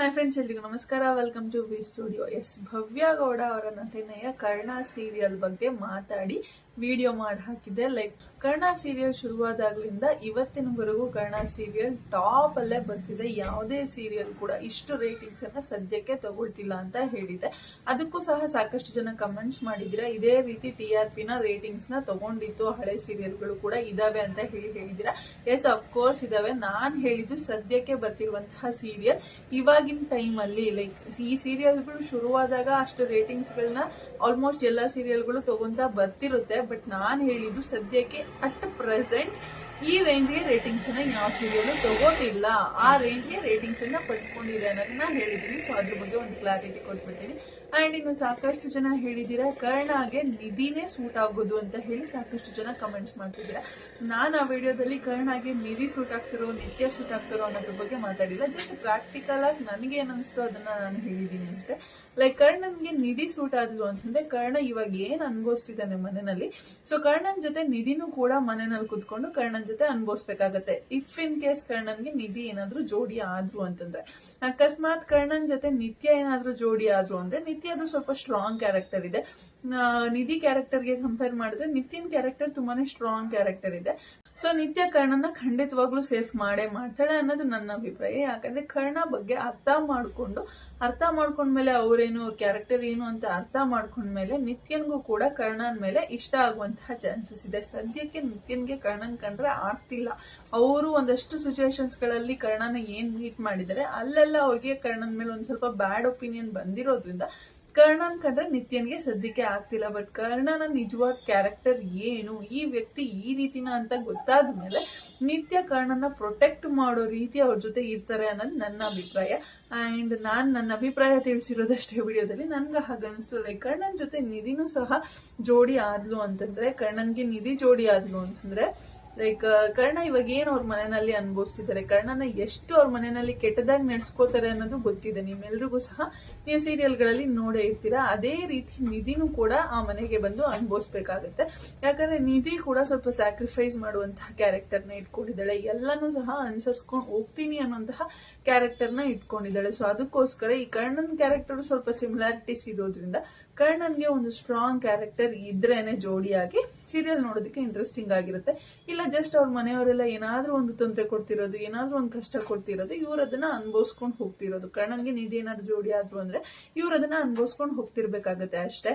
Hi friends ಎಲ್ರಿಗೂ ನಮಸ್ಕಾರ. Welcome to V studios, Bhavya Gowda ಅವರ ನಟನೆಯ ಕರ್ಣ ಸೀರಿಯಲ್ ಬಗ್ಗೆ ಮಾತಾಡಿ. ವಿಡಿಯೋ ಮಾಡಿ ಹಾಕಿದ್ದೆ. ಲೈಕ್ ಕರ್ಣ ಸೀರಿಯಲ್ ಶುರುವಾದಾಗ್ಲಿಂದ ಇವತ್ತಿನವರೆಗೂ ಕರ್ಣ ಸೀರಿಯಲ್ ಟಾಪ್ ಅಲ್ಲೇ ಬರ್ತಿದೆ. ಯಾವುದೇ ಸೀರಿಯಲ್ ಕೂಡ ಇಷ್ಟು ರೇಟಿಂಗ್ಸ್ ಅನ್ನ ಸದ್ಯಕ್ಕೆ ತಗೊಳ್ತಿಲ್ಲ ಅಂತ ಹೇಳಿದೆ. ಅದಕ್ಕೂ ಸಹ ಸಾಕಷ್ಟು ಜನ ಕಮೆಂಟ್ಸ್ ಮಾಡಿದ್ರೆ ಇದೇ ರೀತಿ ಟಿ ಆರ್ ಪಿನ ರೇಟಿಂಗ್ಸ್ನ ತಗೊಂಡಿತ್ತು. ಹಳೆ ಸೀರಿಯಲ್ಗಳು ಕೂಡ ಇದಾವೆ ಅಂತ ಹೇಳಿ ಹೇಳಿದಿರ ಎಸ್ ಕೋರ್ಸ್ ಇದಾವೆ. ನಾನ್ ಹೇಳಿದ್ದು ಸದ್ಯಕ್ಕೆ ಬರ್ತಿರುವಂತಹ ಸೀರಿಯಲ್ ಇವಾಗಿನ ಟೈಮ್ ಅಲ್ಲಿ ಲೈಕ್ ಈ ಸೀರಿಯಲ್ಗಳು ಶುರುವಾದಾಗ ಅಷ್ಟು ರೇಟಿಂಗ್ಸ್ ಗಳನ್ನ ಆಲ್ಮೋಸ್ಟ್ ಎಲ್ಲಾ ಸೀರಿಯಲ್ಗಳು ತಗೊಂತ ಬರ್ತಿರುತ್ತೆ. ಬಟ್ ನಾನು ಹೇಳಿದ್ದು ಸದ್ಯಕ್ಕೆ ಅಟ್ ಪ್ರೆಸೆಂಟ್ ಈ ರೇಂಜ್ಗೆ ರೇಟಿಂಗ್ಸ್ ಅನ್ನ ಯಾವ ಸೀರಿಯಲ್ ತಗೋತಿಲ್ಲ. ಆ ರೇಂಜ್ಗೆ ರೇಟಿಂಗ್ಸ್ ಅನ್ನ ಪಡ್ಕೊಂಡಿದೆ ಅನ್ನೋದನ್ನ ಹೇಳಿದ್ದೀನಿ. ಸೊ ಅದ್ರ ಬಗ್ಗೆ ಒಂದು ಕ್ಲಾರಿಟಿ ಕೊಟ್ಬಿಡ್ತೀನಿ. ಅಂಡ್ ಇನ್ನು ಸಾಕಷ್ಟು ಜನ ಹೇಳಿದ್ದೀರಾ, ಕರ್ಣಾಗೆ ನಿಧಿನೇ ಸೂಟ್ ಆಗೋದು ಅಂತ ಹೇಳಿ ಸಾಕಷ್ಟು ಜನ ಕಮೆಂಟ್ಸ್ ಮಾಡ್ತಿದ್ದೀರಾ. ನಾನು ಆ ವಿಡಿಯೋದಲ್ಲಿ ಕರ್ಣಾಗೆ ನಿಧಿ ಸೂಟ್ ಆಗ್ತಿರೋ, ನಿತ್ಯ ಸೂಟ್ ಆಗ್ತಿರೋ ಅನ್ನೋದ್ರ ಬಗ್ಗೆ ಮಾತಾಡಿಲ್ಲ. ಜಸ್ಟ್ ಪ್ರಾಕ್ಟಿಕಲ್ ಆಗಿ ನನಗೆ ಏನಿಸ್ತು ಅದನ್ನು ನಾನು ಹೇಳಿದ್ದೀನಿ ಅಷ್ಟೇ. ಲೈಕ್ ಕರ್ಣನಿಗೆ ನಿಧಿ ಸೂಟ್ ಆದ್ಲು ಅಂತಂದ್ರೆ ಕರ್ಣ ಇವಾಗ ಏನು ಅನ್ಭವಿಸ್ತಿದ್ದಾನೆ ಮನೆಯಲ್ಲಿ? ಸೊ ಕರ್ಣನ ಜೊತೆ ನಿಧಿನೂ ಕೂಡ ಮನೆಯಲ್ಲಿ ಕುತ್ಕೊಂಡು ಕರ್ಣನ ಜೊತೆ ಅನ್ಭವಿಸ್ಬೇಕಾಗತ್ತೆ. ಇಫ್ ಇನ್ ಕೇಸ್ ಕರ್ಣನ್ಗೆ ನಿಧಿ ಏನಾದ್ರೂ ಜೋಡಿ ಆದ್ರು ಅಂತಂದ್ರೆ. ಅಕಸ್ಮಾತ್ ಕರ್ಣನ್ ಜೊತೆ ನಿತ್ಯ ಏನಾದ್ರೂ ಜೋಡಿ ಆದ್ರು ಅಂದ್ರೆ ನಿತ್ಯದು ಸ್ವಲ್ಪ ಸ್ಟ್ರಾಂಗ್ ಕ್ಯಾರೆಕ್ಟರ್ ಇದೆ. ನಿಧಿ ಕ್ಯಾರೆಕ್ಟರ್ಗೆ ಕಂಪೇರ್ ಮಾಡಿದ್ರೆ ನಿತಿನ್ ಕ್ಯಾರೆಕ್ಟರ್ ತುಂಬಾನೇ ಸ್ಟ್ರಾಂಗ್ ಕ್ಯಾರೆಕ್ಟರ್ ಇದೆ. ಸೊ ನಿತ್ಯ ಕರ್ಣನ ಖಂಡಿತವಾಗ್ಲೂ ಸೇಫ್ ಮಾಡೇ ಮಾಡ್ತಾಳೆ ಅನ್ನೋದು ನನ್ನ ಅಭಿಪ್ರಾಯ. ಯಾಕಂದ್ರೆ ಕರ್ಣ ಬಗ್ಗೆ ಅರ್ಥ ಮಾಡ್ಕೊಂಡು, ಅರ್ಥ ಮಾಡ್ಕೊಂಡ್ಮೇಲೆ ಅವರೇನು ಅವ್ರ ಕ್ಯಾರೆಕ್ಟರ್ ಏನು ಅಂತ ಅರ್ಥ ಮಾಡ್ಕೊಂಡ್ಮೇಲೆ ನಿತ್ಯನ್ಗೂ ಕೂಡ ಕರ್ಣನ್ ಮೇಲೆ ಇಷ್ಟ ಆಗುವಂತಹ ಚಾನ್ಸಸ್ ಇದೆ. ಸದ್ಯಕ್ಕೆ ನಿತ್ಯನ್ಗೆ ಕರ್ಣನ್ ಕಂಡ್ರೆ ಆಗ್ತಿಲ್ಲ ಅವರು ಒಂದಷ್ಟು ಸಿಚುವೇಶನ್ಸ್ಗಳಲ್ಲಿ ಕರ್ಣನ ಏನ್ ಮೀಟ್ ಮಾಡಿದ್ದಾರೆ, ಅಲ್ಲೆಲ್ಲ ಅವ್ರಿಗೆ ಕರ್ಣನ್ ಮೇಲೆ ಒಂದ್ ಸ್ವಲ್ಪ ಬ್ಯಾಡ್ ಒಪಿನಿಯನ್ ಬಂದಿರೋದ್ರಿಂದ ಕರ್ಣನ್ ಕಂಡ್ರೆ ನಿತ್ಯನ್ಗೆ ಸದ್ಯಕ್ಕೆ ಆಗ್ತಿಲ್ಲ ಬಟ್ ಕರ್ಣನ ನಿಜವಾದ ಕ್ಯಾರೆಕ್ಟರ್ ಏನು, ಈ ವ್ಯಕ್ತಿ ಈ ರೀತಿನ ಅಂತ ಗೊತ್ತಾದ ಮೇಲೆ ನಿತ್ಯ ಕರ್ಣನ ಪ್ರೊಟೆಕ್ಟ್ ಮಾಡೋ ರೀತಿ ಅವ್ರ ಜೊತೆ ಇರ್ತಾರೆ ಅನ್ನೋದು ನನ್ನ ಅಭಿಪ್ರಾಯ. ಅಂಡ್ ನಾನು ನನ್ನ ಅಭಿಪ್ರಾಯ ತಿಳಿಸಿರೋದಷ್ಟೇ ವಿಡಿಯೋದಲ್ಲಿ. ನನ್ಗೆ ಹಾಗನ್ಸ್ತು ಲೈಕ್ ಕರ್ಣನ್ ಜೊತೆ ನಿಧಿನೂ ಸಹ ಜೋಡಿ ಆದ್ಲು ಅಂತಂದ್ರೆ, ಕರ್ಣನ್ಗೆ ನಿಧಿ ಜೋಡಿ ಆದ್ಲು ಅಂತಂದ್ರೆ ಲೈಕ್ ಕರ್ಣ ಇವಾಗ ಏನು ಅವ್ರ ಮನೆಯಲ್ಲಿ ಅನುಭವಿಸ್ತಿದ್ದಾರೆ ಕರ್ಣನ ಎಷ್ಟು ಅವ್ರ ಮನೆಯಲ್ಲಿ ಕೆಟ್ಟದಾಗಿ ನಡ್ಸ್ಕೋತಾರೆ ಅನ್ನೋದು ಗೊತ್ತಿದೆ. ನಿಮ್ಮೆಲ್ರಿಗೂ ಸಹ ನೀವು ಸೀರಿಯಲ್ಗಳಲ್ಲಿ ನೋಡೇ ಇರ್ತೀರಾ? ಅದೇ ರೀತಿ ನಿಧಿನೂ ಕೂಡ ಆ ಮನೆಗೆ ಬಂದು ಅನುಭವಿಸ್ಬೇಕಾಗತ್ತೆ. ಯಾಕಂದ್ರೆ ನಿಧಿ ಕೂಡ ಸ್ವಲ್ಪ ಸ್ಯಾಕ್ರಿಫೈಸ್ ಮಾಡುವಂತಹ ಕ್ಯಾರೆಕ್ಟರ್ನ ಇಟ್ಕೊಂಡಿದ್ದಾಳೆ. ಎಲ್ಲನೂ ಸಹ ಅನುಸರಿಸ್ಕೊಂಡು ಹೋಗ್ತೀನಿ ಅನ್ನೋಂತಹ ಕ್ಯಾರೆಕ್ಟರ್ನ ಇಟ್ಕೊಂಡಿದ್ದಾಳೆ. ಸೊ ಅದಕ್ಕೋಸ್ಕರ ಈ ಕರ್ಣನ್ ಕ್ಯಾರೆಕ್ಟರ್ ಸ್ವಲ್ಪ ಸಿಮಿಲಾರಿಟೀಸ್ ಇರೋದ್ರಿಂದ ಕರ್ಣನ್ಗೆ ಒಂದು ಸ್ಟ್ರಾಂಗ್ ಕ್ಯಾರೆಕ್ಟರ್ ಇದ್ರೇನೆ ಜೋಡಿಯಾಗಿ ಸೀರಿಯಲ್ ನೋಡೋದಕ್ಕೆ ಇಂಟ್ರೆಸ್ಟಿಂಗ್ ಆಗಿರುತ್ತೆ. ಇಲ್ಲ ಜಸ್ಟ್ ಅವ್ರ ಮನೆಯವರೆಲ್ಲ ಏನಾದ್ರೂ ಒಂದು ತೊಂದರೆ ಕೊಡ್ತಿರೋದು, ಏನಾದ್ರೂ ಒಂದು ಕಷ್ಟ ಕೊಡ್ತಿರೋದು, ಇವ್ರ ಅದನ್ನ ಅನ್ಭವಿಸ್ಕೊಂಡು ಹೋಗ್ತಿರೋದು. ಕರ್ಣನ್ಗೆ ನಿಧಿ ಏನಾದ್ರು ಜೋಡಿ ಆದ್ರು ಅಂದ್ರೆ ಇವ್ರ ಅದನ್ನ ಅನ್ಭವಿಸ್ಕೊಂಡು ಹೋಗ್ತಿರ್ಬೇಕಾಗತ್ತೆ ಅಷ್ಟೇ.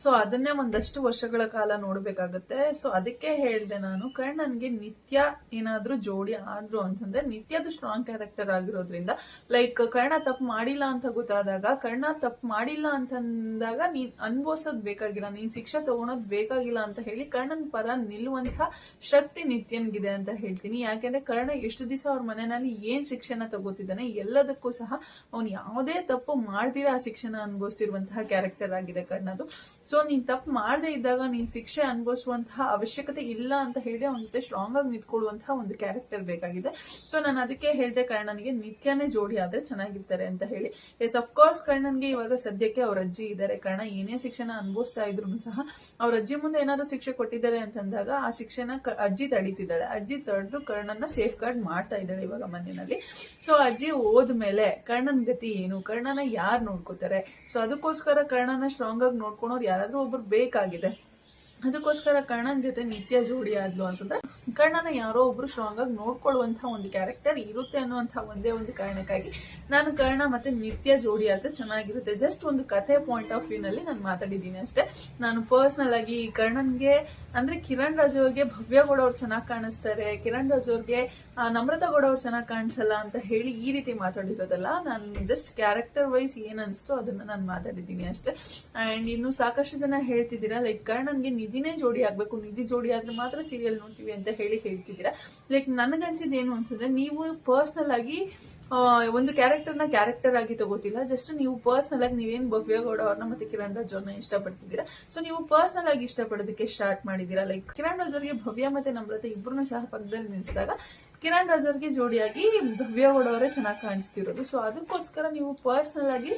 ಸೊ ಅದನ್ನೇ ಒಂದಷ್ಟು ವರ್ಷಗಳ ಕಾಲ ನೋಡ್ಬೇಕಾಗತ್ತೆ. ಸೊ ಅದಕ್ಕೆ ಹೇಳಿದೆ ನಾನು, ಕರ್ಣನ್ಗೆ ನಿತ್ಯ ಏನಾದ್ರೂ ಜೋಡಿ ಆದ್ರು ಅಂತಂದ್ರೆ ನಿತ್ಯದು ಸ್ಟ್ರಾಂಗ್ ಕ್ಯಾರೆಕ್ಟರ್ ಆಗಿರೋದ್ರಿಂದ ಲೈಕ್ ಕರ್ಣ ತಪ್ಪು ಮಾಡಿಲ್ಲ ಅಂತ ಗೊತ್ತಾದಾಗ, ಕರ್ಣ ತಪ್ಪು ಮಾಡಿಲ್ಲ ಅಂತಂದಾಗ, ನೀನ್ ಅನ್ಭವಿಸೋದ್ ಬೇಕಾಗಿಲ್ಲ, ನೀನ್ ಶಿಕ್ಷೆ ತಗೊಳೋದ್ ಬೇಕಾಗಿಲ್ಲ ಅಂತ ಹೇಳಿ ಕರ್ಣನ್ ಪರ ನಿಲ್ಲುವಂತ ಶಕ್ತಿ ನಿತ್ಯನ್ಗಿದೆ ಅಂತ ಹೇಳ್ತೀನಿ. ಯಾಕೆಂದ್ರೆ ಕರ್ಣ ಎಷ್ಟು ದಿವಸ ಅವ್ರ ಮನೆಯಲ್ಲಿ ಏನ್ ಶಿಕ್ಷಣ ತಗೋತಿದ್ದಾನೆ, ಎಲ್ಲದಕ್ಕೂ ಸಹ ಅವ್ನು ಯಾವುದೇ ತಪ್ಪು ಮಾಡ್ದಿರ ಆ ಶಿಕ್ಷಣ ಅನುಭವಿಸಿರುವಂತಹ ಕ್ಯಾರೆಕ್ಟರ್ ಆಗಿದೆ ಕರ್ಣದು. ಸೊ ನೀನ್ ತಪ್ಪು ಮಾಡದೇ ಇದ್ದಾಗ ನೀನ್ ಶಿಕ್ಷೆ ಅನುಭವಿಸುವಂತಹ ಅವಶ್ಯಕತೆ ಇಲ್ಲ ಅಂತ ಹೇಳಿ ಅವನ ಜೊತೆ ಸ್ಟ್ರಾಂಗ್ ಆಗಿ ನಿಂತ್ಕೊಳ್ಳುವಂತಹ ಒಂದು ಕ್ಯಾರೆಕ್ಟರ್ ಬೇಕಾಗಿದೆ. ಸೊ ನಾನು ಅದಕ್ಕೆ ಹೇಳಿದೆ ಕರ್ಣನ್ಗೆ, ನಿತ್ಯನೇ ಜೋಡಿ ಆದ್ರೆ ಚೆನ್ನಾಗಿರ್ತಾರೆ ಅಂತ ಹೇಳಿ. ಎಸ್ ಅಫ್ಕೋರ್ಸ್ ಕರ್ಣನ್ಗೆ ಇವಾಗ ಸದ್ಯಕ್ಕೆ ಅವ್ರ ಅಜ್ಜಿ ಇದ್ದಾರೆ. ಕರ್ಣ ಏನೇ ಶಿಕ್ಷಣ ಅನುಭವಿಸ್ತಾ ಇದ್ರು ಸಹ ಅವ್ರ ಅಜ್ಜಿ ಮುಂದೆ ಏನಾದ್ರು ಶಿಕ್ಷೆ ಕೊಟ್ಟಿದ್ದಾರೆ ಅಂತಂದಾಗ ಆ ಶಿಕ್ಷಣ ಅಜ್ಜಿ ತಡೀತಿದ್ದಾಳೆ. ಅಜ್ಜಿ ತಡೆದು ಕರ್ಣನ್ನ ಸೇಫ್ ಗಾರ್ಡ್ ಮಾಡ್ತಾ ಇದ್ದಾಳೆ ಇವಾಗ ಮನೆಯಲ್ಲಿ. ಸೊ ಅಜ್ಜಿ ಹೋದ್ಮೇಲೆ ಕರ್ಣನ್ ಗತಿ ಏನು? ಕರ್ಣನ ಯಾರು ನೋಡ್ಕೋತಾರೆ? ಸೊ ಅದಕ್ಕೋಸ್ಕರ ಕರ್ಣನ ಸ್ಟ್ರಾಂಗ್ ಆಗಿ ನೋಡ್ಕೊಳೋರು ಯಾರಾದ್ರೂ ಒಬ್ರು ಬೇಕಾಗಿದೆ. ಅದಕ್ಕೋಸ್ಕರ ಕರ್ಣನ್ ಜೊತೆ ನಿತ್ಯ ಜೋಡಿ ಆದ್ಲು ಅಂತಂದ್ರೆ, ಕರ್ಣನ ಯಾರೋ ಒಬ್ರು ಸ್ಟ್ರಾಂಗ್ ಆಗಿ ನೋಡ್ಕೊಳ್ಳುವಂತಹ ಒಂದು ಕ್ಯಾರೆಕ್ಟರ್ ಇರುತ್ತೆ ಅನ್ನುವಂತಹ ಒಂದೇ ಒಂದು ಕಾರಣಕ್ಕಾಗಿ ನಾನು ಕರ್ಣ ಮತ್ತೆ ನಿತ್ಯ ಜೋಡಿ ಆದ್ರೆ ಚೆನ್ನಾಗಿರುತ್ತೆ. ಜಸ್ಟ್ ಒಂದು ಕಥೆ ಪಾಯಿಂಟ್ ಆಫ್ ವ್ಯೂ ನಲ್ಲಿ ನಾನು ಮಾತಾಡಿದ್ದೀನಿ ಅಷ್ಟೇ. ನಾನು ಪರ್ಸನಲ್ ಆಗಿ ಕರ್ಣನ್ಗೆ, ಅಂದ್ರೆ ಕಿರಣ್ ರಾಜು ಅವ್ರಿಗೆ ಭವ್ಯ ಗೌಡ ಅವ್ರು ಚೆನ್ನಾಗಿ ಕಾಣಿಸ್ತಾರೆ. ಕಿರಣ್ ರಾಜು ಅವ್ರಿಗೆ ನಮ್ರತಾ ಗೌಡ ಅವ್ರು ಚೆನ್ನಾಗಿ ಕಾಣಿಸಲ್ಲ ಅಂತ ಹೇಳಿ ಈ ರೀತಿ ಮಾತಾಡಿರೋದಲ್ಲ, ನಾನು ಜಸ್ಟ್ ಕ್ಯಾರೆಕ್ಟರ್ ವೈಸ್ ಏನ್ ಅನ್ಸ್ತೋ ಅದನ್ನ ನಾನು ಮಾತಾಡಿದ್ದೀನಿ ಅಷ್ಟೇ. ಅಂಡ್ ಇನ್ನು ಸಾಕಷ್ಟು ಜನ ಹೇಳ್ತಿದ್ದೀರಾ ಲೈಕ್ ಕರ್ಣನ್ಗೆ ನಿಧಿನೇ ಜೋಡಿ ಆಗ್ಬೇಕು, ನಿಧಿ ಜೋಡಿ ಆದ್ರೆ ಮಾತ್ರ ಸೀರಿಯಲ್ ನೋಡ್ತೀವಿ ಅಂತ ಹೇಳಿ ಹೇಳ್ತಿದ್ದೀರಾ. ಲೈಕ್ ನನಗನ್ಸಿದ್ ಏನು ಅಂತಂದ್ರೆ, ನೀವು ಪರ್ಸನಲ್ ಆಗಿ ಒಂದು ಕ್ಯಾರೆಕ್ಟರ್ನ ಕ್ಯಾರೆಕ್ಟರ್ ಆಗಿ ತಗೋತಿಲ್ಲ. ಜಸ್ಟ್ ನೀವು ಪರ್ಸನಲ್ ಆಗಿ ಭವ್ಯ ಗೌಡ ಅವ್ರನ್ನ ಮತ್ತೆ ಕಿರಣ್ ರಾಜ್ ಅವ್ರನ್ನ ಇಷ್ಟಪಡ್ತಿದ್ದೀರಾ? ಸೊ ನೀವು ಪರ್ಸನಲ್ ಆಗಿ ಇಷ್ಟಪಡೋದಕ್ಕೆ ಸ್ಟಾರ್ಟ್ ಮಾಡಿದೀರಾ ಲೈಕ್ ಕಿರಣ್ ರಾಜ್ ಅವರಿಗೆ ಭವ್ಯ ಮತ್ತೆ ನಮ್ರತೆ ಇಬ್ಬರು ಸಹ ಪಕ್ಕದಲ್ಲಿ ನಿಲ್ಸಿದಾಗ ಕಿರಣ್ ರಾಜ್ ಅವ್ರಿಗೆ ಜೋಡಿಯಾಗಿ ಭವ್ಯ ಗೌಡ ಅವರೇ ಚೆನ್ನಾಗಿ ಕಾಣಿಸ್ತಿರೋದು. ಸೊ ಅದಕ್ಕೋಸ್ಕರ ನೀವು ಪರ್ಸ್ನಲ್ ಆಗಿ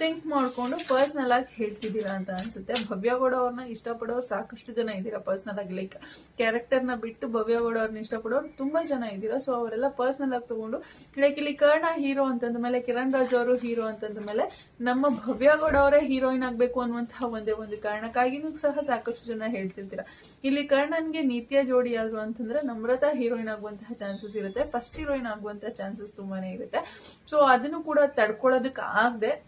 ಥಿಂಕ್ ಮಾಡಿಕೊಂಡು ಪರ್ಸನಲ್ ಆಗಿ ಹೇಳ್ತಿದ್ದೀರಾ ಅಂತ ಅನ್ಸುತ್ತೆ. ಭವ್ಯ ಗೌಡ ಅವ್ರನ್ನ ಇಷ್ಟಪಡೋರು ಸಾಕಷ್ಟು ಜನ ಇದ್ದೀರಾ ಪರ್ಸನಲ್ ಆಗಿ? ಲೈಕ್ ಕ್ಯಾರೆಕ್ಟರ್ನ ಬಿಟ್ಟು ಭವ್ಯ ಗೌಡ ಅವ್ರನ್ನ ಇಷ್ಟಪಡೋರು ತುಂಬಾ ಜನ ಇದ್ದೀರಾ? ಸೊ ಅವರೆಲ್ಲ ಪರ್ಸನಲ್ ಆಗಿ ತಗೊಂಡು ಲೈಕ್ ಇಲ್ಲಿ ಕರ್ಣ ಹೀರೋ ಅಂತಂದ ಮೇಲೆ, ಕಿರಣ್ ರಾಜ್ ಅವರು ಹೀರೋ ಅಂತಂದ ಮೇಲೆ, ನಮ್ಮ ಭವ್ಯ ಗೌಡ ಅವರೇ ಹೀರೋಯಿನ್ ಆಗ್ಬೇಕು ಅನ್ನುವಂತಹ ಒಂದೇ ಒಂದು ಕಾರಣಕ್ಕಾಗಿನೂ ಸಹ ಸಾಕಷ್ಟು ಜನ ಹೇಳ್ತಿರ್ತೀರಾ. ಇಲ್ಲಿ ಕರ್ಣನ್ಗೆ ನಿತ್ಯ ಜೋಡಿ ಆದ್ರು ಅಂತಂದ್ರೆ, ನಮ್ರತಾ ಹೀರೋಯಿನ್ ಆಗುವಂತಹ ಚಾನ್ಸಸ್ ಇರುತ್ತೆ. ಫಸ್ಟ್ ಹೀರೋಯಿನ್ ಆಗುವಂತಹ ಚಾನ್ಸಸ್ ತುಂಬಾನೇ ಇರುತ್ತೆ. ಸೊ ಅದನ್ನು ಕೂಡ ತಡ್ಕೊಳ್ಳೋದಕ್ಕೆ ಆಗದೆ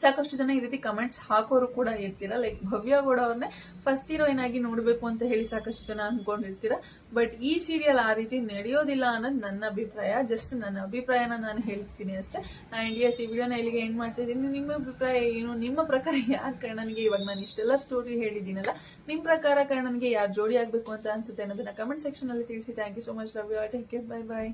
ಸಾಕಷ್ಟು ಜನ ಈ ರೀತಿ ಕಮೆಂಟ್ಸ್ ಹಾಕೋರು ಕೂಡ ಇರ್ತೀರಾ? ಲೈಕ್ ಭವ್ಯ ಗೌಡ ಅವ್ರನ್ನೇ ಫಸ್ಟ್ ಹೀರೋಯಿನ್ ಆಗಿ ನೋಡಬೇಕು ಅಂತ ಹೇಳಿ ಸಾಕಷ್ಟು ಜನ ಅನ್ಕೊಂಡಿರ್ತೀರಾ? ಬಟ್ ಈ ಸೀರಿಯಲ್ ಆ ರೀತಿ ನಡೆಯೋದಿಲ್ಲ ಅನ್ನೋದು ನನ್ನ ಅಭಿಪ್ರಾಯ. ಜಸ್ಟ್ ನನ್ನ ಅಭಿಪ್ರಾಯನ ನಾನು ಹೇಳ್ತೀನಿ ಅಷ್ಟೇ. ಆ್ಯಂಡ್ ಎಸ್ ಈ ವಿಡಿಯೋನ ಇಲ್ಲಿಗೆ ಏನು ಮಾಡ್ತಿದ್ದೀನಿ ನಿಮ್ಮ ಅಭಿಪ್ರಾಯ ಏನು? ನಿಮ್ಮ ಪ್ರಕಾರ ಯಾರು ನನಗೆ ಇವಾಗ ನಾನು ಇಷ್ಟೆಲ್ಲ ಸ್ಟೋರಿ ಹೇಳಿದ್ದೀನಲ್ಲ ನಿಮ್ಮ ಪ್ರಕಾರ ಕಣ್ಣನಿಗೆ ಯಾರು ಜೋಡಿ ಆಗಬೇಕು ಅಂತ ಅನ್ಸುತ್ತೆ ಅನ್ನೋದನ್ನ ಕಮೆಂಟ್ ಸೆಕ್ಷನ್ ಅಲ್ಲಿ ತಿಳಿಸಿ. Thank you so much love you take care bye bye